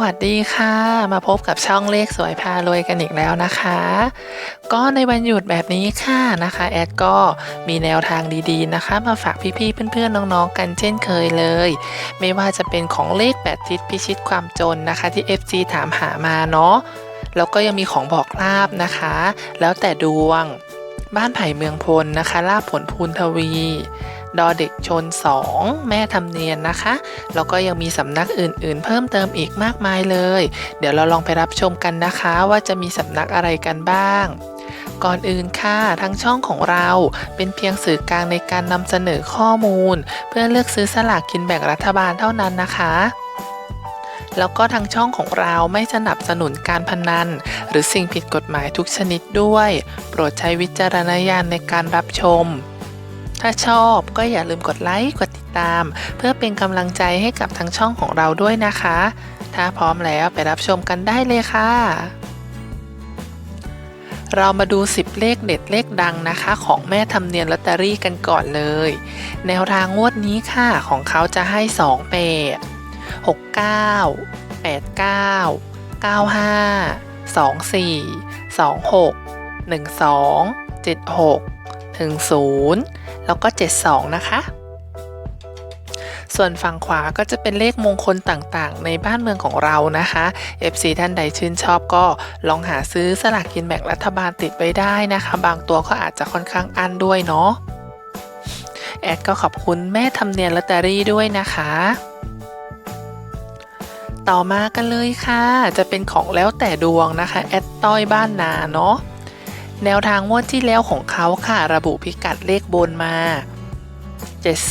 วัสดีค่ะ มาพบกับช่องเลขสวยพารวยกันอีกแล้วนะคะ ก็ในวันหยุดแบบนี้ค่ะนะคะ แอดก็มีแนวทางดีๆนะคะ มาฝากพี่ๆเพื่อนๆน้องๆกันเช่นเคยเลย ไม่ว่าจะเป็นของเลขแปดทิศพิชิตความจนนะคะที่ FC ถามหามาเนาะแล้วก็ยังมีของบอกลาบนะคะ แล้วแต่ดวง บ้านไผ่เมืองพลนะคะลาบผลพูนทวี ดอเด็กชน 2 แม่ทำเนียนนะคะ แล้วก็ยังมีสำนักอื่นๆ เพิ่มเติมอีกมากมายเลย เดี๋ยวเราลองไปรับชมกันนะคะว่าจะมีสำนักอะไรกันบ้างก่อนอื่นค่ะทางช่องของเราเป็นเพียงสื่อกลางในการนำเสนอข้อมูล เพื่อเลือกซื้อสลากกินแบ่งรัฐบาลเท่านั้นนะคะแล้วก็ทางช่องของเราไม่สนับสนุนการพนัน หรือสิ่งผิดกฎหมายทุกชนิดด้วย โปรดใช้วิจารณญาณในการรับชม ถ้าชอบก็อย่าลืมกดไลค์กดติดตาม เพื่อเป็นกำลังใจให้กับทางช่องของเราด้วยนะคะ ถ้าพร้อมแล้วไปรับชมกันได้เลยค่ะ เรามาดู 10 เลขเด็ดเลขดังนะคะ ของแม่ทำเนียนลอตเตอรี่กันก่อนเลย แนวทางงวดนี้ค่ะของเขาจะให้2 8 6 9 8 9 9 5 2 4 2 6 1 2 7 6ถึง0 แล้วก็ 72 นะคะ ส่วนฝั่งขวาก็จะเป็นเลขมงคลต่างๆ ในบ้านเมืองของเรานะคะ FC ท่านใดชื่นชอบก็ลองหาซื้อสลากกินแบ่งรัฐบาลติดไว้ได้นะคะ บางตัวก็อาจจะค่อนข้างอันด้วยเนาะแอดก็ขอบคุณแม่ทำเนียนลอตเตอรี่ด้วยนะคะ ต่อมากันเลยค่ะ จะเป็นของแล้วแต่ดวงนะคะ แอดต้อยบ้านนาเนาะ แนวทางงวดที่แล้วของเขาค่ะระบุพิกัดเลขบนมา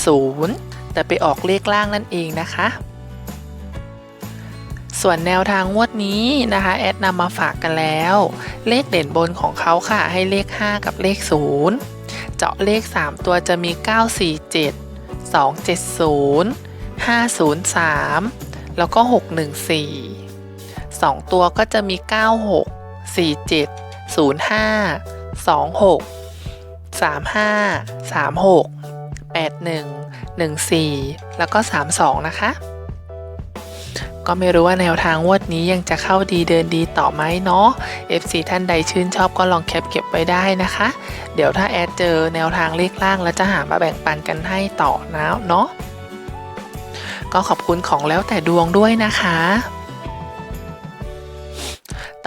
70 แต่ไปออกเลขล่างนั่นเองนะคะ ส่วนแนวทางงวดนี้นะคะแอดนำมาฝากกันแล้ว เลขเด่นบนของเขาค่ะ ให้เลข 5 กับเลข 0 เจาะเลข 3 ตัวจะมี 947 270 503 แล้วก็ 614 2 ตัวก็จะมี 96 47 05 26 35 36 81 14 แล้วก็ 32 นะคะ ก็ไม่รู้ว่าแนวทางวดนี้ยังจะเข้าดีเดินดีต่อไหมเนาะ FC ท่านใดชื่นชอบก็ลองแคปเก็บไว้ได้นะคะ เดี๋ยวถ้าแอดเจอแนวทางเลขล่างแล้วจะหามาแบ่งปันกันให้ต่อนะเนาะ ก็ขอบคุณของแล้วแต่ดวงด้วยนะคะ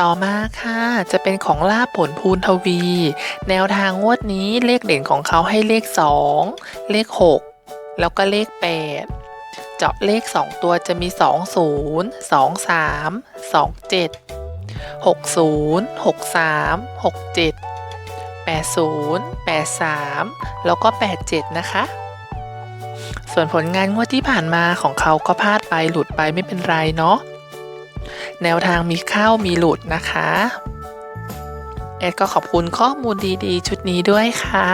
ต่อมาค่ะ จะเป็นของลาบผลพูนทวี แนวทางงวดนี้เลขเด่นของเขาให้เลข 2 เลข 6 แล้วก็เลข 8 เจาะเลข 2 ตัวจะมี 20 23 27 60 63 67 80 83 แล้วก็ 87 นะคะ ส่วนผลงานงวดที่ผ่านมาของเขาก็พลาดไปหลุดไปไม่เป็นไรเนาะ แนวทางมีเข้ามีหลุดนะคะแอดก็ขอบคุณข้อมูลดีๆ ชุดนี้ด้วยค่ะ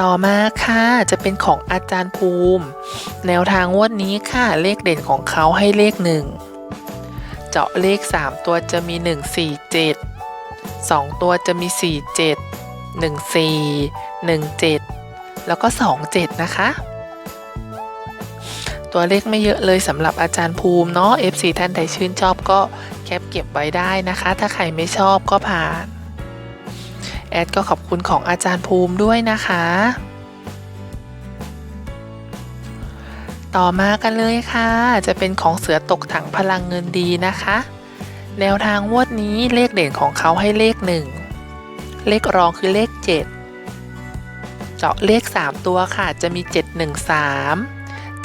ต่อมาค่ะจะเป็นของอาจารย์ภูมิ แนวทางงวดนี้ค่ะเลขเด่นของเขาให้เลขหนึ่งเจาะเลข 3 ตัวจะมี 1 4 7 2 ตัวจะมี 4 7 1 4 1 7 แล้วก็ 2 7 นะคะ ตัวเลขไม่เยอะเลยสำหรับอาจารย์ภูมิเนาะ FC ท่านใดชื่นชอบก็แคปเก็บไว้ได้นะคะ ถ้าใครไม่ชอบก็ผ่าน แอดก็ขอบคุณของอาจารย์ภูมิด้วยนะคะ ต่อมากันเลยค่ะ จะเป็นของเสือตกถังพลังเงินดีนะคะ แนวทางวดนี้เลขเด่นของเขาให้เลข 1 เลขรองคือเลข 7 เจาะเลข 3 ตัวค่ะจะมี 713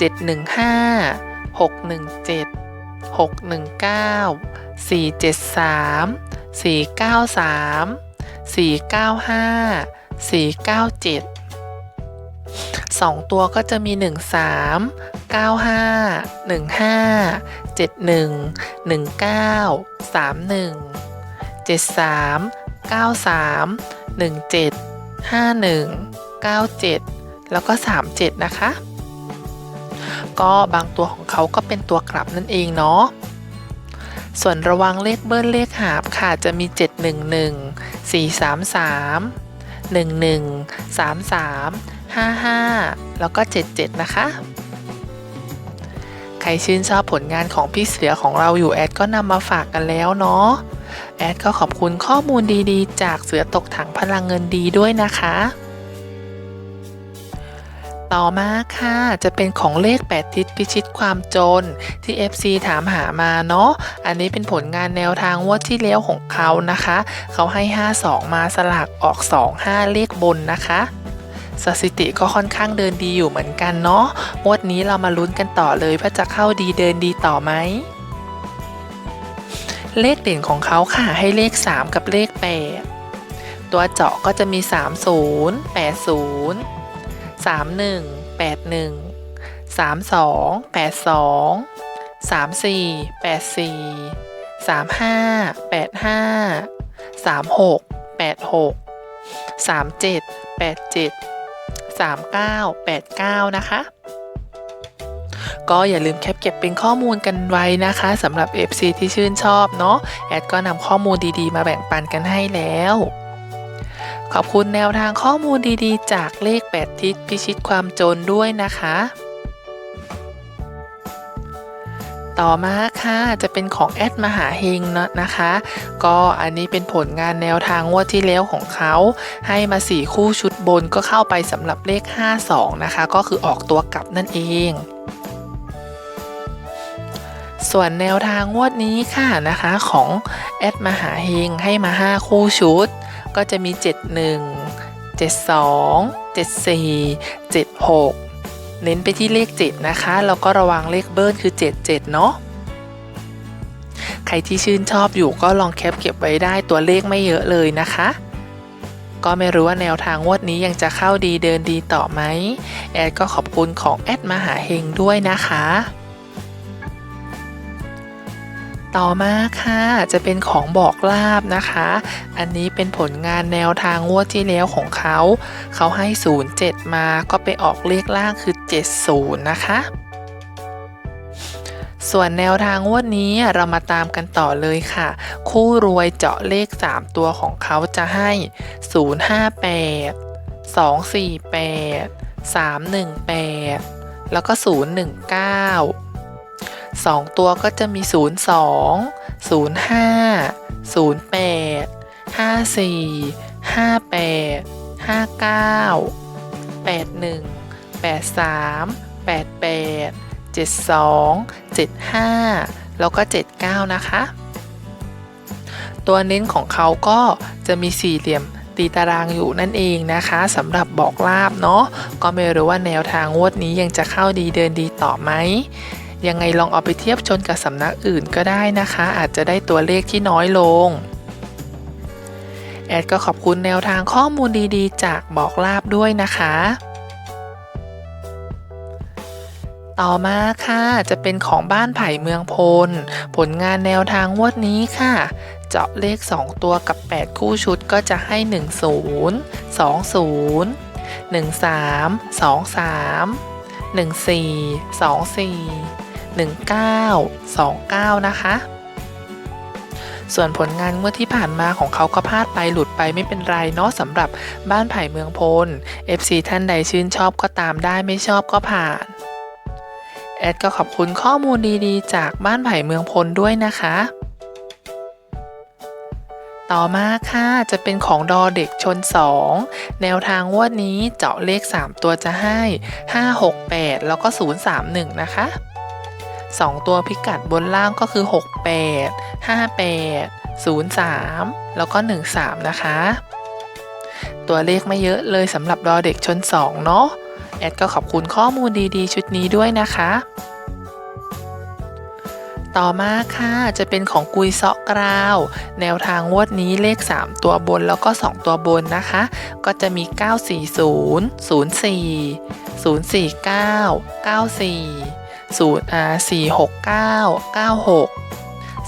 715 617 619 473 493 495 497 2 ตัวก็จะมี 13 95 15 71 19 31 73 93 17 51 97 แล้วก็ 37 นะคะ ก็บางตัวของเขาก็เป็นตัวกลับนั่นเองเนาะส่วนระวังเลขเบิ้ลเลขหาบค่ะจะมี 711 433 11 33 55 แล้วก็ 77 นะคะ ใครชื่นชอบผลงานของพี่เสือของเราอยู่แอดก็นำมาฝากกันแล้วเนาะแอดก็ขอบคุณข้อมูลดีๆ จากเสือตกถังพลังเงินดีด้วยนะคะ ต่อมาค่ะจะเป็นของเลข 8 ทิศพิชิตความจนที่ FC ถามหามาเนาะอันนี้เป็นผลงานแนวทางงวดที่แล้วของเขานะคะ เขาให้ 52 มาสลากออก 25 เลขบนนะคะสถิติก็ค่อนข้างเดินดีอยู่เหมือนกันเนาะงวดนี้เรามาลุ้นกันต่อเลยว่าจะเข้าดีเดินดีต่อไหมเลขเด่นของเขาค่ะให้เลข 3 กับเลข 8 ตัวเจาะก็จะมี 30 80 31 81 32 82 34 84 35 85 36 86 37 87 39 89 นะคะ ก็อย่าลืมแคปเก็บเป็นข้อมูลกันไว้นะคะสำหรับ FC ที่ชื่นชอบเนาะแอดก็นำข้อมูลดีๆ มาแบ่งปันกันให้แล้ว ขอบคุณแนวทางข้อมูลดีๆ จากเลข 8 ทิศพิชิตความโจรด้วยนะคะ ต่อมาค่ะจะเป็นของแอดมหาเฮงนะนะคะ ก็อันนี้เป็นผลงานแนวทางงวดที่แล้วของเขา ให้มา 4 คู่ชุดบนก็เข้าไปสำหรับเลข 52 นะคะ ก็คือออกตัวกลับนั่นเองส่วนแนวทางงวดนี้ค่ะนะคะของแอดมหาเฮงให้มา 5 คู่ชุด ก็จะมี 71 72 74 76 เน้นไปที่เลข 7 นะคะ แล้วก็ระวังเลขเบิ้ลคือ 77 เนาะใครที่ชื่นชอบอยู่ก็ลองแคปเก็บไว้ได้ตัวเลขไม่เยอะเลยนะคะ ก็ไม่รู้ว่าแนวทางงวดนี้ยังจะเข้าดีเดินดีต่อไหมแอดก็ขอบคุณของแอดมหาเฮงด้วยนะคะ ต่อมาค่ะจะเป็นของบอกลาบนะคะ อันนี้เป็นผลงานแนวทางงวดที่แล้วของเขา เขาให้ 07 มาก็ไปออกเลขล่างคือ 70 นะคะส่วนแนวทางงวดนี้เรามาตามกันต่อเลยค่ะ คู่รวยเจาะเลข 3 ตัวของเขาจะให้ 058 248 318 แล้วก็ 019 2 ตัวก็จะมี 02 05 08 54 58 59 81 83 88 72 75 แล้วก็ 79 นะคะ ตัวเน้นของเขาก็จะมีสี่เหลี่ยมตีตารางอยู่นั่นเองนะคะสำหรับบอกลาบเนาะก็ไม่รู้ว่าแนวทางงวดนี้ยังจะเข้าดีเดินดีต่อไหม ยังไงลองเอาไปเทียบชนกับสำนักอื่นก็ได้นะคะ อาจจะได้ตัวเลขที่น้อยลง แอดก็ขอบคุณแนวทางข้อมูลดีๆ จากบอกลาบด้วยนะคะ ต่อมาค่ะจะเป็นของบ้านไผ่เมืองพล ผลงานแนวทางงวดนี้ค่ะ เจาะเลข 2 ตัวกับ 8 คู่ชุดก็จะให้ 10 20 13 23 14 24 19 29 นะคะ ส่วนผลงานเมื่อที่ผ่านมาของเขาก็พลาดไปหลุดไปไม่เป็นไรเนาะสำหรับบ้านไผ่เมืองพล FC ท่านใดชื่นชอบก็ตามได้ไม่ชอบก็ผ่านแอดก็ขอบคุณข้อมูลดีๆ จากบ้านไผ่เมืองพลด้วยนะคะ ต่อมาค่ะจะเป็นของดอเด็กชน 2 แนวทางงวดนี้เจาะเลข 3 ตัวจะให้ 568 แล้วก็ 031 นะคะ 2 ตัวพิกัดบนล่างก็คือ 68 58 03 แล้วก็ 13 นะคะ ตัวเลขไม่เยอะเลยสำหรับดอเด็กชน 2 เนาะแอดก็ขอบคุณข้อมูลดีๆ ชุดนี้ด้วยนะคะ ต่อมาค่ะ จะเป็นของกุยเซาะกราว แนวทางงวดนี้เลข 3 ตัวบนแล้วก็ 2 ตัวบนนะคะ ก็จะมี 940 04 049 94 0อ่า469 96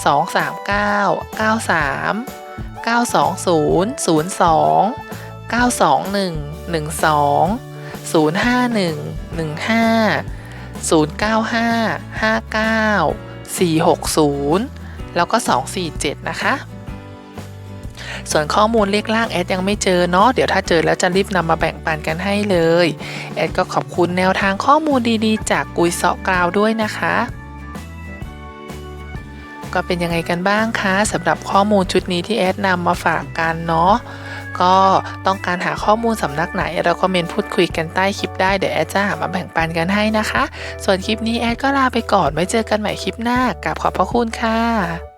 239 93 920 02 921 12 051 15 095 59 460 แล้วก็ 247 นะคะ ส่วนข้อมูลเลขล่างแอดยังไม่เจอเนาะเดี๋ยวถ้าเจอแล้วจะรีบนำมาแบ่งปันกันให้เลยแอดก็ขอบคุณแนวทางข้อมูลดีๆ จากกุยเซาะกราวด้วยนะคะ ก็เป็นยังไงกันบ้างคะสำหรับข้อมูลชุดนี้ที่แอดนำมาฝากกันเนาะก็ต้องการหาข้อมูลสำนักไหน เราก็เมนพูดคุยกันใต้คลิปได้ เดี๋ยวแอดจะหามาแบ่งปันกันให้นะคะ ส่วนคลิปนี้แอดก็ลาไปก่อนไว้เจอกันใหม่คลิปหน้ากับขอบพระคุณค่ะ